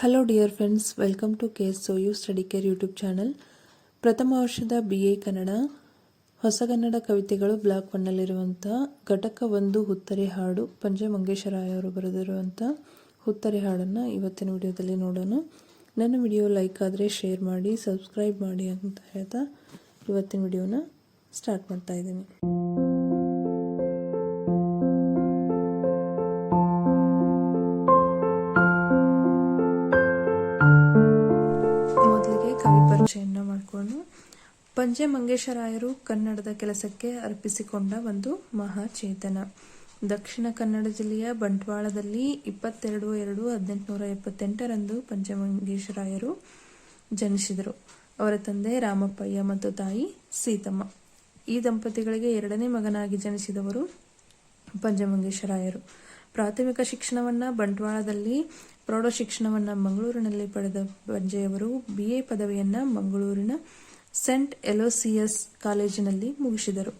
Hello dear friends welcome to K S U study care YouTube channel ಪ್ರಥಮ ವರ್ಷದ B A Kannada. ಹೊಸಗನ್ನಡ ಕವಿತೆಗಳು block ಒನ್ನಲ್ಲಿರುವಂಥ ಘಟಕ ಒಂದು ಹುತ್ತರಿ ಹಾಡು. ಪಂಜೆ ಮಂಗೇಶರಾಯ ಅವರು ಬರೆದಿರುವಂಥ ಹುತ್ತರಿ ಹಾಡನ್ನು ಇವತ್ತಿನ ವಿಡಿಯೋದಲ್ಲಿ ನೋಡೋಣ. ನನ್ನ ವಿಡಿಯೋ ಲೈಕ್ ಆದರೆ ಶೇರ್ ಮಾಡಿ ಸಬ್ಸ್ಕ್ರೈಬ್ ಮಾಡಿ ಅಂತ ಹೇಳ್ತಾ ಇವತ್ತಿನ ವಿಡಿಯೋನ ಸ್ಟಾರ್ಟ್ ಮಾಡ್ತಾ ಇದ್ದೀನಿ. ಪಂಜೆ ಮಂಗೇಶರಾಯರು ಕನ್ನಡದ ಕೆಲಸಕ್ಕೆ ಅರ್ಪಿಸಿಕೊಂಡ ಒಂದು ಮಹಾಚೇತನ. ದಕ್ಷಿಣ ಕನ್ನಡ ಜಿಲ್ಲೆಯ ಬಂಟ್ವಾಳದಲ್ಲಿ ಇಪ್ಪತ್ತೆರಡು ಎರಡು ಹದಿನೆಂಟುನೂರ ಎಪ್ಪತ್ತೆಂಟರಂದು ಪಂಜೆ ಮಂಗೇಶರಾಯರು ಜನಿಸಿದರು. ಅವರ ತಂದೆ ರಾಮಪ್ಪಯ್ಯ ಮತ್ತು ತಾಯಿ ಸೀತಮ್ಮ. ಈ ದಂಪತಿಗಳಿಗೆ ಎರಡನೇ ಮಗನಾಗಿ ಜನಿಸಿದವರು ಪಂಜಮಂಗೇಶರಾಯರು ಪ್ರಾಥಮಿಕ ಶಿಕ್ಷಣವನ್ನ ಬಂಟ್ವಾಳದಲ್ಲಿ ಪ್ರೌಢ ಶಿಕ್ಷಣವನ್ನು ಮಂಗಳೂರಿನಲ್ಲಿ ಪಡೆದ ಪಂಜೆಯವರು ಬಿ ಎ ಪದವಿಯನ್ನ ಮಂಗಳೂರಿನ ಸೆಂಟ್ ಎಲೋಸಿಯಸ್ ಕಾಲೇಜಿನಲ್ಲಿ ಮುಗಿಸಿದರು.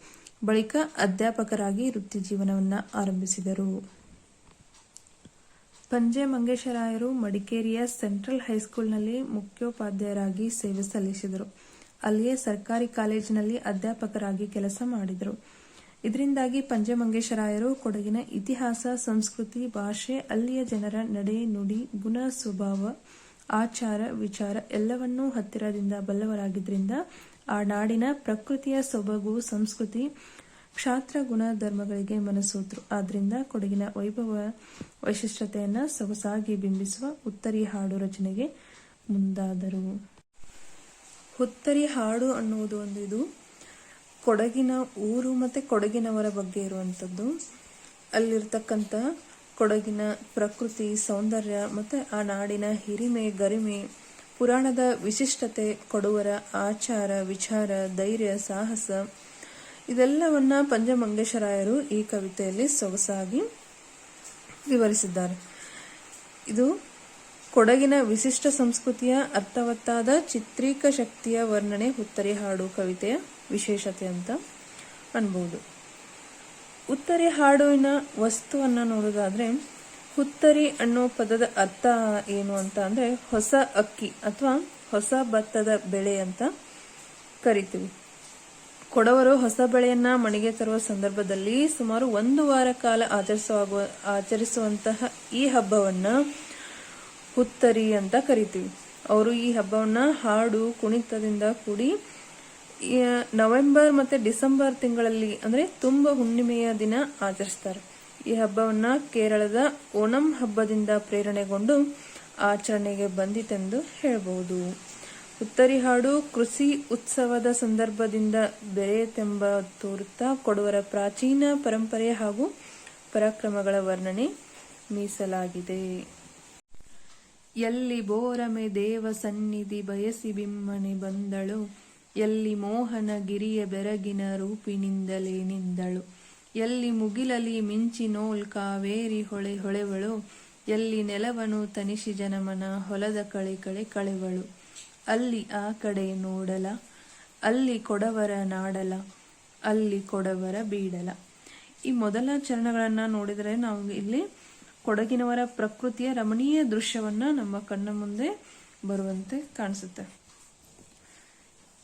ಬಳಿಕ ಅಧ್ಯಾಪಕರಾಗಿ ವೃತ್ತಿ ಜೀವನವನ್ನು ಆರಂಭಿಸಿದರು. ಪಂಜೆ ಮಂಗೇಶರಾಯರು ಮಡಿಕೇರಿಯ ಸೆಂಟ್ರಲ್ ಹೈಸ್ಕೂಲ್ನಲ್ಲಿ ಮುಖ್ಯೋಪಾಧ್ಯಾಯರಾಗಿ ಸೇವೆ ಸಲ್ಲಿಸಿದರು. ಅಲ್ಲಿಯೇ ಸರ್ಕಾರಿ ಕಾಲೇಜಿನಲ್ಲಿ ಅಧ್ಯಾಪಕರಾಗಿ ಕೆಲಸ ಮಾಡಿದರು. ಇದರಿಂದಾಗಿ ಪಂಜೆ ಮಂಗೇಶರಾಯರು ಕೊಡಗಿನ ಇತಿಹಾಸ, ಸಂಸ್ಕೃತಿ, ಭಾಷೆ, ಅಲ್ಲಿಯ ಜನರ ನಡೆ ನುಡಿ, ಗುಣ, ಸ್ವಭಾವ ಆಚಾರ, ವಿಚಾರ ಎಲ್ಲವನ್ನೂ ಹತ್ತಿರದಿಂದ ಬಲ್ಲವರಾಗಿದ್ದರಿಂದ ಆ ನಾಡಿನ ಪ್ರಕೃತಿಯ ಸೊಬಗು, ಸಂಸ್ಕೃತಿ, ಕ್ಷಾತ್ರ ಗುಣ ಧರ್ಮಗಳಿಗೆ ಮನಸೋದ್ರು ಆದ್ರಿಂದ ಕೊಡಗಿನ ವೈಭವ ವೈಶಿಷ್ಟ್ಯತೆಯನ್ನು ಸೊಗಸಾಗಿ ಬಿಂಬಿಸುವ ಉತ್ತರಿ ಹಾಡು ರಚನೆಗೆ ಮುಂದಾದರು. ಹುತ್ತರಿ ಹಾಡು ಅನ್ನುವುದು ಒಂದು ಇದು. ಕೊಡಗಿನ ಊರು ಮತ್ತೆ ಕೊಡಗಿನವರ ಬಗ್ಗೆ ಇರುವಂಥದ್ದು ಅಲ್ಲಿರ್ತಕ್ಕಂಥ ಕೊಡಗಿನ ಪ್ರಕೃತಿ ಸೌಂದರ್ಯ ಮತ್ತೆ ಆ ನಾಡಿನ ಹಿರಿಮೆ ಗರಿಮೆ, ಪುರಾಣದ ವಿಶಿಷ್ಟತೆ, ಕೊಡುವರ ಆಚಾರ, ವಿಚಾರ, ಧೈರ್ಯ, ಸಾಹಸ, ಇದೆಲ್ಲವನ್ನ ಪಂಜಮಂಗೇಶ್ವರಾಯರು ಈ ಕವಿತೆಯಲ್ಲಿ ಸೊಗಸಾಗಿ ವಿವರಿಸಿದ್ದಾರೆ. ಇದು ಕೊಡಗಿನ ವಿಶಿಷ್ಟ ಸಂಸ್ಕೃತಿಯ ಅರ್ಥವತ್ತಾದ ಚಿತ್ರೀಕ ಶಕ್ತಿಯ ವರ್ಣನೆ, ಹುತ್ತರಿ ಹಾಡು ಕವಿತೆಯ ವಿಶೇಷತೆ ಅಂತ ಅನ್ಬೋದು. ಉತ್ತರಿ ಹಾಡುವಿನ ವಸ್ತುವನ್ನು ನೋಡೋದಾದ್ರೆ ಹುತ್ತರಿ ಅನ್ನೋ ಪದದ ಅರ್ಥ ಏನು ಅಂತ ಅಂದರೆ, ಹೊಸ ಅಕ್ಕಿ ಅಥವಾ ಹೊಸ ಭತ್ತದ ಬೆಳೆ ಅಂತ ಕರಿತೀವಿ. ಕೊಡವರು ಹೊಸ ಬೆಳೆಯನ್ನ ಮಣಿಗೆ ತರುವ ಸಂದರ್ಭದಲ್ಲಿ ಸುಮಾರು ಒಂದು ವಾರ ಕಾಲ ಆಚರಿಸುವ, ಆಚರಿಸುವಂತಹ ಈ ಹಬ್ಬವನ್ನ ಹುತ್ತರಿ ಅಂತ ಕರಿತೀವಿ. ಅವರು ಈ ಹಬ್ಬವನ್ನ ಹಾಡು ಕುಣಿತದಿಂದ ಕೂಡಿ ನವೆಂಬರ್ ಮತ್ತೆ ಡಿಸೆಂಬರ್ ತಿಂಗಳಲ್ಲಿ ಅಂದ್ರೆ ತುಂಬ ಹುಣ್ಣಿಮೆಯ ದಿನ ಆಚರಿಸ್ತಾರೆ. ಈ ಹಬ್ಬವನ್ನ ಕೇರಳದ ಓಣಂ ಹಬ್ಬದಿಂದ ಪ್ರೇರಣೆಗೊಂಡು ಆಚರಣೆಗೆ ಬಂದಿತೆಂದು ಹೇಳಬಹುದು ಉತ್ತರಿ ಹಾಡು ಕೃಷಿ ಉತ್ಸವದ ಸಂದರ್ಭದಿಂದ ಬೆರೆಯತೆಂಬ ತೋರುತ್ತಾ ಕೊಡುವರ ಪ್ರಾಚೀನ ಪರಂಪರೆ ಹಾಗೂ ಪರಾಕ್ರಮಗಳ ವರ್ಣನೆ ಮೀಸಲಾಗಿದೆ. ಎಲ್ಲಿ ಬೋರಮೆ ದೇವ ಸನ್ನಿಧಿ ಬಯಸಿ ಬಿಮ್ಮನೆ ಬಂದಳು. ಎಲ್ಲಿ ಮೋಹನ ಗಿರಿಯ ಬೆರಗಿನ ರೂಪಿನಿಂದಲೇ ನಿಂದಳು. ಎಲ್ಲಿ ಮುಗಿಲಲಿ ಮಿಂಚಿ ನೋಲ್ ಕಾವೇರಿ ಹೊಳೆ ಹೊಳೆವಳು. ಎಲ್ಲಿ ನೆಲವನು ತನಿಷಿ ಜನಮನ ಹೊಲದ ಕಳೆ ಕಳೆ ಕಳೆವಳು. ಅಲ್ಲಿ ಆ ಕಡೆ ನೋಡಲ, ಅಲ್ಲಿ ಕೊಡವರ ನಾಡಲ, ಅಲ್ಲಿ ಕೊಡವರ ಬೀಡಲ. ಈ ಮೊದಲ ಚರಣಗಳನ್ನು ನೋಡಿದರೆ ನಾವು ಇಲ್ಲಿ ಕೊಡಗಿನವರ ಪ್ರಕೃತಿಯ ರಮಣೀಯ ದೃಶ್ಯವನ್ನ ನಮ್ಮ ಕಣ್ಣ ಮುಂದೆ ಬರುವಂತೆ ಕಾಣಿಸುತ್ತೆ.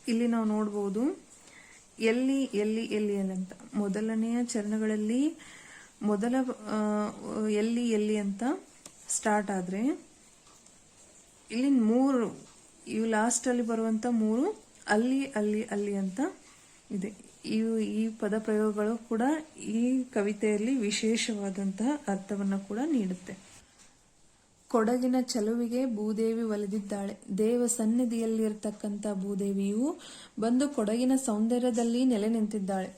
ಇಲ್ಲಿ ನಾವು ನೋಡ್ಬೋದು ಎಲ್ಲಿ ಎಲ್ಲಿ ಎಲ್ಲಿ ಅಂತ. ಮೊದಲನೆಯ ಚರಣಗಳಲ್ಲಿ ಮೊದಲ ಎಲ್ಲಿ ಎಲ್ಲಿ ಅಂತ ಸ್ಟಾರ್ಟ್ ಆದರೆ ಇಲ್ಲಿ ಮೂರು ಇವು ಲಾಸ್ಟಲ್ಲಿ ಬರುವಂಥ ಮೂರು ಅಲ್ಲಿ ಅಲ್ಲಿ ಅಲ್ಲಿ ಅಂತ ಇದೆ. ಇವು ಈ ಪದ ಪ್ರಯೋಗಗಳು ಕೂಡ ಈ ಕವಿತೆಯಲ್ಲಿ ವಿಶೇಷವಾದಂತಹ ಅರ್ಥವನ್ನು ಕೂಡ ನೀಡುತ್ತೆ. ಕೊಡಗಿನ ಚಲುವಿಗೆ ಭೂದೇವಿ ಒಲಿದಿದ್ದಾಳೆ. ದೇವ ಸನ್ನಿಧಿಯಲ್ಲಿರ್ತಕ್ಕಂಥ ಭೂದೇವಿಯು ಬಂದು ಕೊಡಗಿನ ಸೌಂದರ್ಯದಲ್ಲಿ ನೆಲೆ ನಿಂತಿದ್ದಾಳೆ.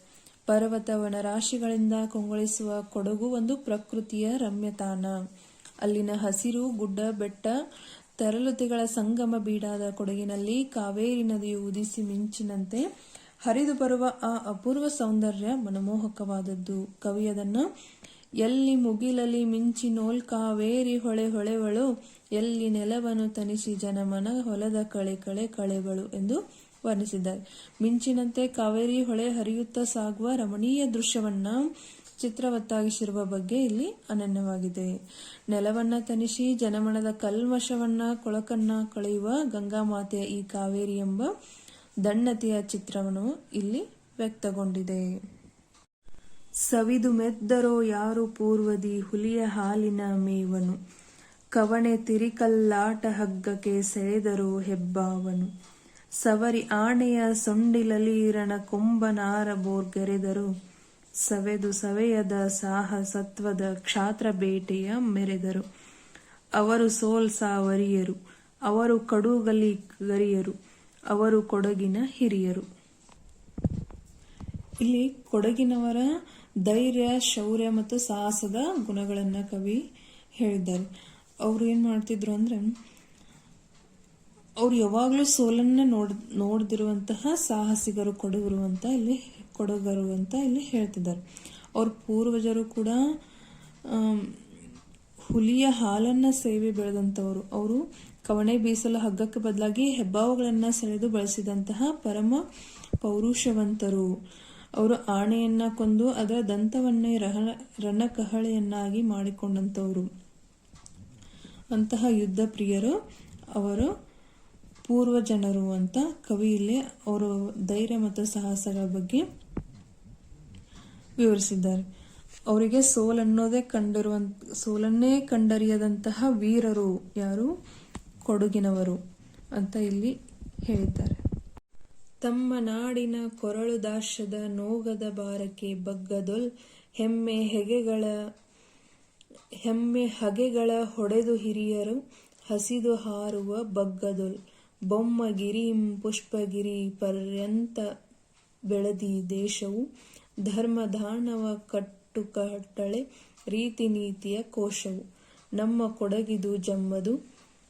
ಪರ್ವತ ವನರಾಶಿಗಳಿಂದ ಕೊಂಗೊಳಿಸುವ ಕೊಡಗು ಒಂದು ಪ್ರಕೃತಿಯ ರಮ್ಯತಾನ ಅಲ್ಲಿನ ಹಸಿರು, ಗುಡ್ಡ, ಬೆಟ್ಟ, ತರಲುತಿಗಳ ಸಂಗಮ ಬೀಡಾದ ಕೊಡಗಿನಲ್ಲಿ ಕಾವೇರಿ ನದಿಯು ಉದಿಸಿ ಮಿಂಚಿನಂತೆ ಹರಿದು ಬರುವ ಆ ಅಪೂರ್ವ ಸೌಂದರ್ಯ ಮನಮೋಹಕವಾದದ್ದು. ಕವಿಯದನ್ನ ಎಲ್ಲಿ ಮುಗಿಲಲಿ ಮಿಂಚಿ ನೋಲ್ಕಾವೇರಿ ಹೊಳೆ ಹೊಳೆವಳು, ಎಲ್ಲಿ ನೆಲವನ್ನು ತನಿಸಿ ಜನಮನ ಹೊಲದ ಕಳೆ ಕಳೆ ಕಳೆಗಳು ಎಂದು ವರ್ಣಿಸಿದ್ದಾರೆ. ಮಿಂಚಿನಂತೆ ಕಾವೇರಿ ಹೊಳೆ ಹರಿಯುತ್ತಾ ಸಾಗುವ ರಮಣೀಯ ದೃಶ್ಯವನ್ನ ಚಿತ್ರವತ್ತಾಗಿಸಿರುವ ಬಗ್ಗೆ ಇಲ್ಲಿ ಅನನ್ಯವಾಗಿದೆ. ನೆಲವನ್ನ ತನಿಸಿ ಜನಮನದ ಕಲ್ಮಶವನ್ನ, ಕೊಳಕನ್ನ ಕಳೆಯುವ ಗಂಗಾಮಾತೆಯ ಈ ಕಾವೇರಿ ಎಂಬ ದಣ್ಣತೆಯ ಚಿತ್ರವನ್ನು ಇಲ್ಲಿ ವ್ಯಕ್ತಗೊಂಡಿದೆ. ಸವಿದು ಮೆದ್ದರೋ ಯಾರು ಪೂರ್ವದಿ ಹುಲಿಯ ಹಾಲಿನ ಮೇವನು. ಕವಣೆ ತಿರಿಕಲ್ಲಾಟ ಹಗ್ಗಕ್ಕೆ ಸೆಳೆದರೋ ಹೆಬ್ಬಾವನು. ಸವರಿ ಆಣೆಯ ಸೊಂಡಿಲಲೀರಣ ಕೊಂಬನಾರ ಬೋರ್ಗೆರೆದರು. ಸವೆದು ಸವೆಯದ ಸಾಹಸತ್ವದ ಕ್ಷಾತ್ರ ಬೇಟೆಯ ಮೆರೆದರು. ಅವರು ಸೋಲ್ಸಾವರಿಯರು ಅವರು ಕಡುಗಲಿ ಗರಿಯರು. ಅವರು ಕೊಡಗಿನ ಹಿರಿಯರು. ಇಲ್ಲಿ ಕೊಡಗಿನವರ ಧೈರ್ಯ, ಶೌರ್ಯ ಮತ್ತು ಸಾಹಸದ ಗುಣಗಳನ್ನು ಕವಿ ಹೇಳಿದ್ದಾರೆ. ಅವ್ರು ಏನು ಮಾಡ್ತಿದ್ರು ಅಂದ್ರೆ, ಅವ್ರು ಯಾವಾಗಲೂ ಸೋಲನ್ನ ನೋಡ್, ನೋಡ್ದಿರುವಂತಹ ಸಾಹಸಿಗರು, ಕೊಡುಗರು ಅಂತ ಇಲ್ಲಿ, ಕೊಡುಗರು ಅಂತ ಇಲ್ಲಿ ಹೇಳ್ತಿದ್ದಾರೆ. ಅವ್ರ ಪೂರ್ವಜರು ಕೂಡ ಹುಲಿಯ ಹಾಲನ್ನ ಸೇವೆ ಬೆಳೆದಂಥವರು. ಅವರು ಕವಣೆ ಬೀಸಲು ಹಗ್ಗಕ್ಕೆ ಬದಲಾಗಿ ಹೆಬ್ಬಾವುಗಳನ್ನು ಸೆಳೆದು ಬಳಸಿದಂತಹ ಪರಮ ಪೌರುಷವಂತರು. ಅವರು ಆಣೆಯನ್ನ ಕೊಂದು ಅದರ ದಂತವನ್ನೇ ರಹ, ರಣಕಹಳೆಯನ್ನಾಗಿ ಮಾಡಿಕೊಂಡಂಥವರು ಅಂತಹ ಯುದ್ಧ ಪ್ರಿಯರು ಅವರು ಪೂರ್ವ ಜನರು ಅಂತ ಕವಿಯಲ್ಲಿ ಅವರು ಧೈರ್ಯ ಮತ್ತು ಸಾಹಸಗಳ ಬಗ್ಗೆ ವಿವರಿಸಿದ್ದಾರೆ. ಅವರಿಗೆ ಸೋಲನ್ನೋದೇ ಕಂಡಿರುವಂತ ಸೋಲನ್ನೇ ಕಂಡರಿಯದಂತಹ ವೀರರು ಯಾರು? ಕೊಡುಗಿನವರು ಅಂತ ಇಲ್ಲಿ ಹೇಳಿದ್ದಾರೆ. ತಮ್ಮ ನಾಡಿನ ಕೊರಳು ದಾಶದ ನೋಗದ ಬಾರಕೆ ಬಗ್ಗದೊಲ್ ಹೆಮ್ಮೆ ಹೆಗೆಗಳ, ಹೆಮ್ಮೆ ಹಗೆಗಳ ಹೊಡೆದು ಹಿರಿಯರು ಹಸಿದು ಹಾರುವ ಬಗ್ಗದೊಲ್. ಬೊಮ್ಮಗಿರಿಂ ಪುಷ್ಪಗಿರಿ ಪರ್ಯಂತ ಬೆಳದಿ ದೇಶವು ಧರ್ಮದಾನವ ಕಟ್ಟುಕಟ್ಟಳೆ ರೀತಿ ನೀತಿಯ ಕೋಶವು. ನಮ್ಮ ಕೊಡಗಿದು ಜಮ್ಮದು,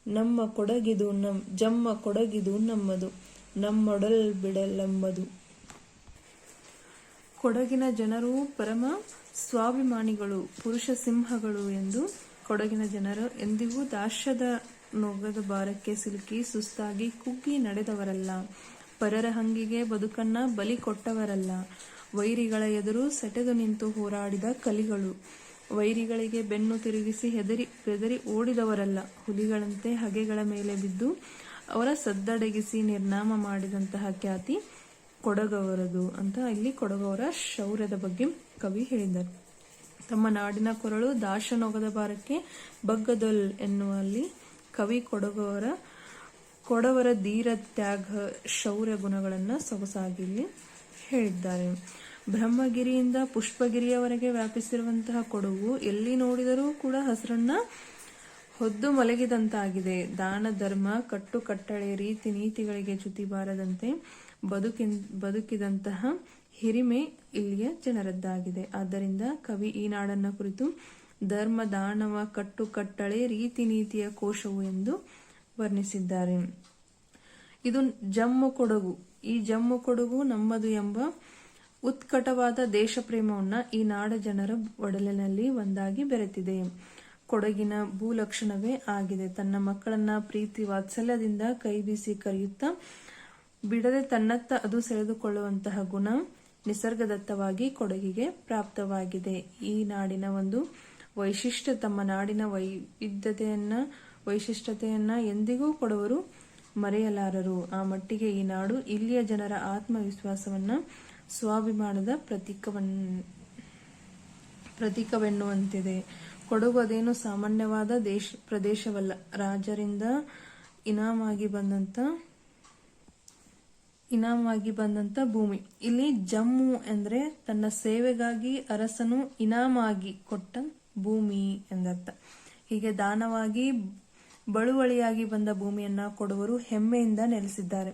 ನಮ್ಮ ಕೊಡಗಿದು ನಮ್, ಜಮ್ಮ ಕೊಡಗಿದು ನಮ್ಮದು. ನಮ್ಮೊಡಲ್ ಬಿಡಲೆಂಬದು. ಕೊಡಗಿನ ಜನರು ಪರಮ ಸ್ವಾಭಿಮಾನಿಗಳು, ಪುರುಷ ಸಿಂಹಗಳು ಎಂದು ಕೊಡಗಿನ ಜನರು ಎಂದಿಗೂ ದಾಸ್ಯದ ನೊಗದ ಭಾರಕ್ಕೆ ಸಿಲುಕಿ ಸುಸ್ತಾಗಿ ಕುಗ್ಗಿ ನಡೆದವರಲ್ಲ. ಪರರ ಹಂಗಿಗೆ ಬದುಕನ್ನ ಬಲಿ ಕೊಟ್ಟವರಲ್ಲ. ವೈರಿಗಳ ಎದುರು ಸೆಟೆದು ನಿಂತು ಹೋರಾಡಿದ ಕಲಿಗಳು. ವೈರಿಗಳಿಗೆ ಬೆನ್ನು ತಿರುಗಿಸಿ ಹೆದರಿ ಬೆದರಿ ಓಡಿದವರಲ್ಲ. ಹುಲಿಗಳಂತೆ ಹಗೆಗಳ ಮೇಲೆ ಬಿದ್ದು ಅವರ ಸದ್ದಡಗಿಸಿ ನಿರ್ನಾಮ ಮಾಡಿದಂತಹ ಖ್ಯಾತಿ ಕೊಡಗವರದು ಅಂತ ಇಲ್ಲಿ ಕೊಡಗವರ ಶೌರ್ಯದ ಬಗ್ಗೆ ಕವಿ ಹೇಳಿದ್ದಾರೆ. ತಮ್ಮ ನಾಡಿನ ಕೊರಳು ದಾಶನೊಗದ ಭಾರಕ್ಕೆ ಬಗ್ಗದೊಲ್ ಎನ್ನುವಲ್ಲಿ ಕವಿ ಕೊಡಗವರ, ಕೊಡವರ ಧೀರ ತ್ಯಾಗ ಶೌರ್ಯ ಗುಣಗಳನ್ನ ಸೊಗಸಾಗಿ ಇಲ್ಲಿ ಹೇಳಿದ್ದಾರೆ. ಬ್ರಹ್ಮಗಿರಿಯಿಂದ ಪುಷ್ಪಗಿರಿಯವರೆಗೆ ವ್ಯಾಪಿಸಿರುವಂತಹ ಕೊಡಗು ಎಲ್ಲಿ ನೋಡಿದರೂ ಕೂಡ ಹಸಿರನ್ನ ಹೊದ್ದು ಮಲಗಿದಂತಾಗಿದೆ. ದಾನ, ಧರ್ಮ, ಕಟ್ಟು, ಕಟ್ಟಳೆ, ರೀತಿ, ನೀತಿಗಳಿಗೆ ಚ್ಯುತಿ ಬಾರದಂತೆ ಬದುಕಿನ್, ಬದುಕಿದಂತಹ ಹಿರಿಮೆ ಇಲ್ಲಿಯ ಜನರದ್ದಾಗಿದೆ. ಆದ್ದರಿಂದ ಕವಿ ಈ ನಾಡನ್ನ ಕುರಿತು ಧರ್ಮ, ದಾನವ, ಕಟ್ಟು, ಕಟ್ಟಳೆ, ರೀತಿ, ನೀತಿಯ ಕೋಶವು ಎಂದು ವರ್ಣಿಸಿದ್ದಾರೆ. ಇದು ಜಮ್ಮು ಕೊಡಗು. ಈ ಜಮ್ಮು ಕೊಡಗು ನಮ್ಮದು ಎಂಬ ಉತ್ಕಟವಾದ ದೇಶ ಪ್ರೇಮವನ್ನ ಈ ನಾಡ ಜನರ ಒಡಲಿನಲ್ಲಿ ಒಂದಾಗಿ ಬೆರೆತಿದೆ. ಕೊಡಗಿನ ಭೂಲಕ್ಷಣವೇ ಆಗಿದೆ. ತನ್ನ ಮಕ್ಕಳನ್ನ ಪ್ರೀತಿ ವಾತ್ಸಲ್ಯದಿಂದ ಕೈ ಬೀಸಿ ಕರೆಯುತ್ತಾ, ಬಿಡದೆ ತನ್ನತ್ತ ಅದು ಸೆಳೆದುಕೊಳ್ಳುವಂತಹ ಗುಣ ನಿಸರ್ಗದತ್ತವಾಗಿ ಕೊಡಗಿಗೆ ಪ್ರಾಪ್ತವಾಗಿದೆ. ಈ ನಾಡಿನ ಒಂದು ವೈಶಿಷ್ಟ್ಯ, ತಮ್ಮ ನಾಡಿನ ವೈವಿಧ್ಯತೆಯನ್ನ, ವೈಶಿಷ್ಟ್ಯತೆಯನ್ನ ಎಂದಿಗೂ ಕೊಡವರು ಮರೆಯಲಾರರು. ಆ ಮಟ್ಟಿಗೆ ಈ ನಾಡು ಇಲ್ಲಿಯ ಜನರ ಆತ್ಮವಿಶ್ವಾಸವನ್ನ ಸ್ವಾಭಿಮಾನದ ಪ್ರತೀಕವನ್, ಪ್ರತೀಕವೆನ್ನುವಂತಿದೆ. ಕೊಡಗು ಅದೇನು ಸಾಮಾನ್ಯವಾದ ದೇಶ, ಪ್ರದೇಶವಲ್ಲ. ರಾಜರಿಂದ ಇನಾಮಾಗಿ ಬಂದಂತ ಇನಾಮಾಗಿ ಬಂದಂತ ಭೂಮಿ. ಇಲ್ಲಿ ಜಮ್ಮು ಅಂದ್ರೆ ತನ್ನ ಸೇವೆಗಾಗಿ ಅರಸನು ಇನಾಮಾಗಿ ಕೊಟ್ಟ ಭೂಮಿ ಎಂದರ್ಥ. ಹೀಗೆ ದಾನವಾಗಿ, ಬಳುವಳಿಯಾಗಿ ಬಂದ ಭೂಮಿಯನ್ನ ಕೊಡುವರು ಹೆಮ್ಮೆಯಿಂದ ನೆಲೆಸಿದ್ದಾರೆ.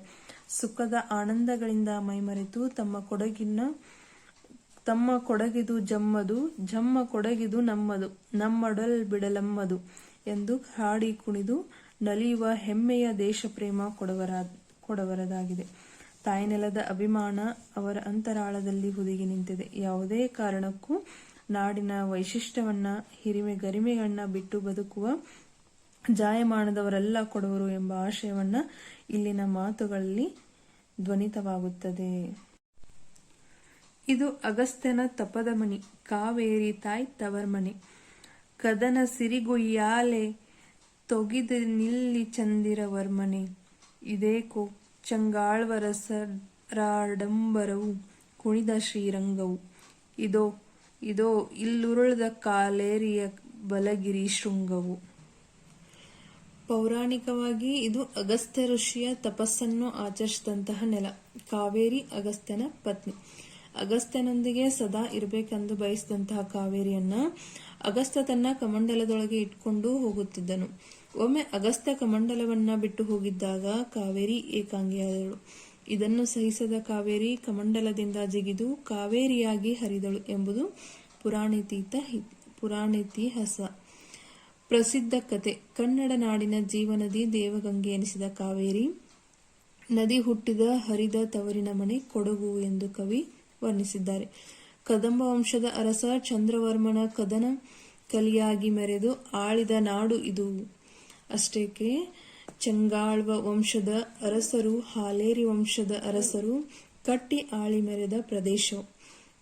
ಸುಖದ ಆನಂದಗಳಿಂದ ಮೈಮರೆತು ತಮ್ಮ ಕೊಡಗಿನ ತಮ್ಮ ಕೊಡಗಿದು ಜಮ್ಮದು, ಜಮ್ಮ ಕೊಡಗಿದು ನಮ್ಮದು, ನಮ್ಮಡಲ್ ಬಿಡಲಮ್ಮದು ಎಂದು ಹಾಡಿ ಕುಣಿದು ನಲಿಯುವ ಹೆಮ್ಮೆಯ ದೇಶ ಪ್ರೇಮ ಕೊಡವರ ಕೊಡವರದಾಗಿದೆ. ತಾಯ್ನೆಲದ ಅಭಿಮಾನ ಅವರ ಅಂತರಾಳದಲ್ಲಿ ಹುದುಗಿ ನಿಂತಿದೆ. ಯಾವುದೇ ಕಾರಣಕ್ಕೂ ನಾಡಿನ ವೈಶಿಷ್ಟ್ಯವನ್ನ, ಹಿರಿಮೆ ಗರಿಮೆಗಳನ್ನ ಬಿಟ್ಟು ಬದುಕುವ ಜಾಯಮಾನದವರೆಲ್ಲ ಕೊಡವರು ಎಂಬ ಆಶಯವನ್ನ ಇಲ್ಲಿನ ಮಾತುಗಳಲ್ಲಿ ಧ್ವನಿತವಾಗುತ್ತದೆ. ಇದು ಅಗಸ್ತ್ಯನ ತಪದ ಮನಿ ಕಾವೇರಿ ತಾಯಿ ತವರ್ಮನೆ ಕದನ ಸಿರಿಗುಯ್ಯಾಲೆ ತೊಗಿದ ನಿಲ್ಲಿ ಚಂದಿರವರ್ಮನೆ ಇದೇಕೋ ಚಂಗಾಳ್ವರಸರಾಡಂಬರವು ಕುಣಿದ ಶ್ರೀರಂಗವು. ಇದೋ ಇದೋ, ಇಲ್ಲುರುಳದ ಕಾಲೇರಿಯ ಬಲಗಿರಿ ಶೃಂಗವು. ಪೌರಾಣಿಕವಾಗಿ ಇದು ಅಗಸ್ತ್ಯ ಋಷಿಯ ತಪಸ್ಸನ್ನು ಆಚರಿಸಿದಂತಹ ನೆಲ. ಕಾವೇರಿ ಅಗಸ್ತ್ಯನ ಪತ್ನಿ. ಅಗಸ್ತ್ಯನೊಂದಿಗೆ ಸದಾ ಇರಬೇಕೆಂದು ಬಯಸಿದಂತಹ ಕಾವೇರಿಯನ್ನ ಅಗಸ್ತ್ಯ ತನ್ನ ಕಮಂಡಲದೊಳಗೆ ಇಟ್ಕೊಂಡು ಹೋಗುತ್ತಿದ್ದನು. ಒಮ್ಮೆ ಅಗಸ್ತ್ಯ ಕಮಂಡಲವನ್ನ ಬಿಟ್ಟು ಹೋಗಿದ್ದಾಗ ಕಾವೇರಿ ಏಕಾಂಗಿಯಾದಳು. ಇದನ್ನು ಸಹಿಸದ ಕಾವೇರಿ ಕಮಂಡಲದಿಂದ ಜಿಗಿದು ಕಾವೇರಿಯಾಗಿ ಹರಿದಳು ಎಂಬುದು ಪುರಾಣಿತೀತ ಪುರಾಣಿತಿಹಾಸ. ಪ್ರಸಿದ್ಧ ಕತೆ. ಕನ್ನಡ ನಾಡಿನ ಜೀವನದಿ ದೇವಗಂಗೆ ಎನಿಸಿದ ಕಾವೇರಿ, ನದಿ ಹುಟ್ಟಿದ ಹರಿದ ತವರಿನ ಮನೆ ಕೊಡಗು ಎಂದು ಕವಿ ವರ್ಣಿಸಿದ್ದಾರೆ. ಕದಂಬ ವಂಶದ ಅರಸ ಚಂದ್ರವರ್ಮನ ಕದನ ಕಲಿಯಾಗಿ ಮೆರೆದು ಆಳಿದ ನಾಡು ಇದು. ಅಷ್ಟೇಕೆ ಚಂಗಾಳ್ವ ವಂಶದ ಅರಸರು, ಹಾಲೇರಿ ವಂಶದ ಅರಸರು ಕಟ್ಟಿ ಆಳಿ ಮೆರೆದ ಪ್ರದೇಶ.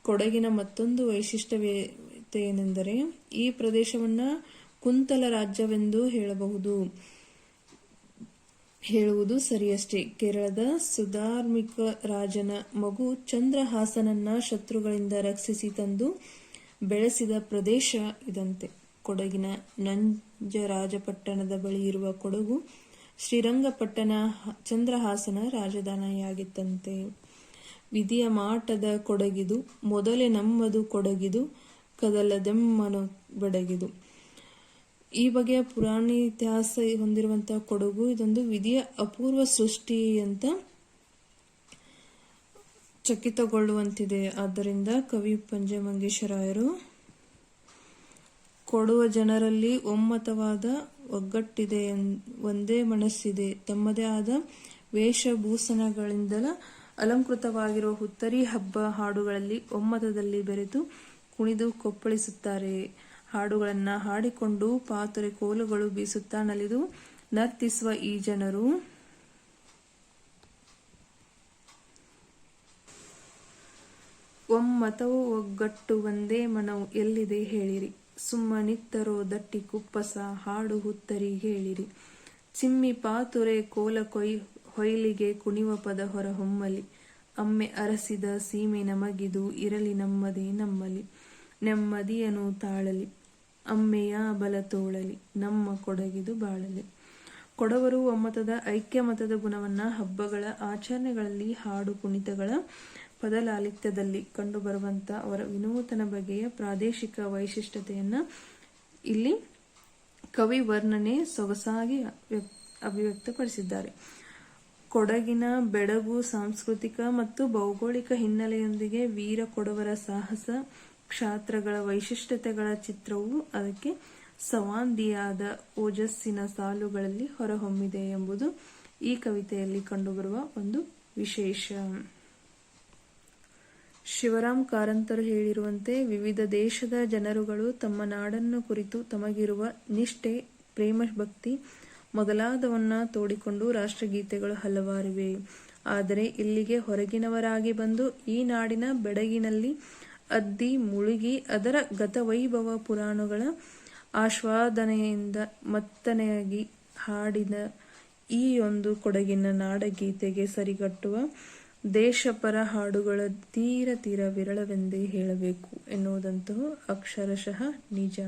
ಕೊಡಗಿನ ಮತ್ತೊಂದು ವೈಶಿಷ್ಟ್ಯತೆಯೇನೆಂದರೆ ಈ ಪ್ರದೇಶವನ್ನ ಕುಂತಲ ರಾಜ್ಯವೆಂದು ಹೇಳಬಹುದು. ಹೇಳುವುದು ಸರಿಯಷ್ಟೇ. ಕೇರಳದ ಸುಧಾರ್ಮಿಕ ರಾಜನ ಮಗು ಚಂದ್ರಹಾಸನನ್ನ ಶತ್ರುಗಳಿಂದ ರಕ್ಷಿಸಿ ತಂದು ಬೆಳೆಸಿದ ಪ್ರದೇಶ ಇದಂತೆ. ಕೊಡಗಿನ ನಂಜರಾಜಪಟ್ಟಣದ ಬಳಿ ಇರುವ ಕೊಡಗು ಶ್ರೀರಂಗಪಟ್ಟಣ ಚಂದ್ರಹಾಸನ ರಾಜಧಾನಿಯಾಗಿತ್ತಂತೆ. ವಿಧಿಯ ಮಾಟದ ಕೊಡಗಿದು, ಮೊದಲೇ ನಮ್ಮದು ಕೊಡಗಿದು, ಕದಲದೆಮ್ಮನು ಬಡಗಿದು. ಈ ಬಗೆಯ ಪುರಾಣ ಇತಿಹಾಸ ಹೊಂದಿರುವಂತಹ ಕೊಡಗು ಇದೊಂದು ವಿಧಿಯ ಅಪೂರ್ವ ಸೃಷ್ಟಿ ಅಂತ ಚಕಿತಗೊಳ್ಳುವಂತಿದೆ. ಆದ್ದರಿಂದ ಕವಿ ಪಂಜೆ ಮಂಗೇಶರಾಯರು ಕೊಡುವ ಜನರಲ್ಲಿ ಒಮ್ಮತವಾದ ಒಗ್ಗಟ್ಟಿದೆ ಒಂದೇ ಮನಸ್ಸಿದೆ. ತಮ್ಮದೇ ಆದ ವೇಷಭೂಷಣಗಳಿಂದಲ ಅಲಂಕೃತವಾಗಿರುವ ಹುತ್ತರಿ ಹಬ್ಬ ಹಾಡುಗಳಲ್ಲಿ ಒಮ್ಮತದಲ್ಲಿ ಬೆರೆತು ಕುಣಿದು ಕೊಪ್ಪಳಿಸುತ್ತಾರೆ. ಹಾಡುಗಳನ್ನ ಹಾಡಿಕೊಂಡು ಪಾತ್ರೆ ಕೋಲುಗಳು ಬೀಸುತ್ತಾ ನಲಿದು ನರ್ತಿಸುವ ಈ ಜನರು. ಒಮ್ಮತವು ಒಗ್ಗಟ್ಟು ಒಂದೇ ಮನವು ಎಲ್ಲಿದೆ ಹೇಳಿರಿ. ಸುಮ್ಮನಿತ್ತರೋ ದಟ್ಟಿ ಕುಪ್ಪಸ ಹಾಡು ಹುತ್ತರಿ ಹೇಳಿರಿ. ಚಿಮ್ಮಿ ಪಾತುರೆ ಕೋಲ ಕೊಯ್ ಹೊಯ್ಲಿಗೆ ಕುಣಿವ ಪದ ಹೊರ ಹೊಮ್ಮಲಿ. ಅಮ್ಮೆ ಅರಸಿದ ಸೀಮೆ ನಮಗಿದು ಇರಲಿ ನಮ್ಮದೇ ನಮ್ಮಲಿ. ನೆಮ್ಮದಿಯನು ತಾಳಲಿ. ಅಮ್ಮೆಯ ಬಲ ತೋಳಲಿ, ನಮ್ಮ ಕೊಡಗಿದು ಬಾಳಲಿ. ಕೊಡವರು ಒಮ್ಮತದ ಐಕ್ಯಮತದ ಗುಣವನ್ನ ಹಬ್ಬಗಳ ಆಚರಣೆಗಳಲ್ಲಿ ಹಾಡು ಕುಣಿತಗಳ ಪದಲಾಲಿತ್ಯದಲ್ಲಿ ಕಂಡುಬರುವಂತ ಅವರ ವಿನೂತನ ಬಗೆಯ ಪ್ರಾದೇಶಿಕ ವೈಶಿಷ್ಟ್ಯತೆಯನ್ನ ಇಲ್ಲಿ ಕವಿ ವರ್ಣನೆ ಸೊಗಸಾಗಿ ಅಭಿವ್ಯಕ್ತಪಡಿಸಿದ್ದಾರೆ. ಕೊಡಗಿನ ಬೆಡಗು ಸಾಂಸ್ಕೃತಿಕ ಮತ್ತು ಭೌಗೋಳಿಕ ಹಿನ್ನೆಲೆಯೊಂದಿಗೆ ವೀರ ಕೊಡವರ ಸಾಹಸ ಕ್ಷಾತ್ರಗಳ ವೈಶಿಷ್ಟ್ಯತೆಗಳ ಚಿತ್ರವು ಅದಕ್ಕೆ ಸವಾಂದಿಯಾದ ಓಜಸ್ಸಿನ ಸಾಲುಗಳಲ್ಲಿ ಹೊರಹೊಮ್ಮಿದೆ ಎಂಬುದು ಈ ಕವಿತೆಯಲ್ಲಿ ಕಂಡುಬರುವ ಒಂದು ವಿಶೇಷ. ಶಿವರಾಮ್ ಕಾರಂತರು ಹೇಳಿರುವಂತೆ ವಿವಿಧ ದೇಶದ ಜನರುಗಳು ತಮ್ಮ ನಾಡನ್ನು ಕುರಿತು ತಮಗಿರುವ ನಿಷ್ಠೆ, ಪ್ರೇಮ, ಭಕ್ತಿ ಮೊದಲಾದವನ್ನ ತೋಡಿಕೊಂಡು ರಾಷ್ಟ್ರಗೀತೆಗಳು ಹಲವಾರಿವೆ. ಆದರೆ ಇಲ್ಲಿಗೆ ಹೊರಗಿನವರಾಗಿ ಬಂದು ಈ ನಾಡಿನ ಬೆಡಗಿನಲ್ಲಿ ಅದ್ದಿ ಮುಳುಗಿ ಅದರ ಗತವೈಭವ ಪುರಾಣಗಳ ಆಸ್ವಾದನೆಯಿಂದ ಮತ್ತನೆಯಾಗಿ ಹಾಡಿದ ಈ ಒಂದು ಕೊಡಗಿನ ನಾಡಗೀತೆಗೆ ಸರಿಗಟ್ಟುವ ದೇಶಪರ ಹಾಡುಗಳ ತೀರ ತೀರ ವಿರಳವೆಂದೇ ಹೇಳಬೇಕು ಎನ್ನುವುದಂತೂ ಅಕ್ಷರಶಃ ನಿಜ.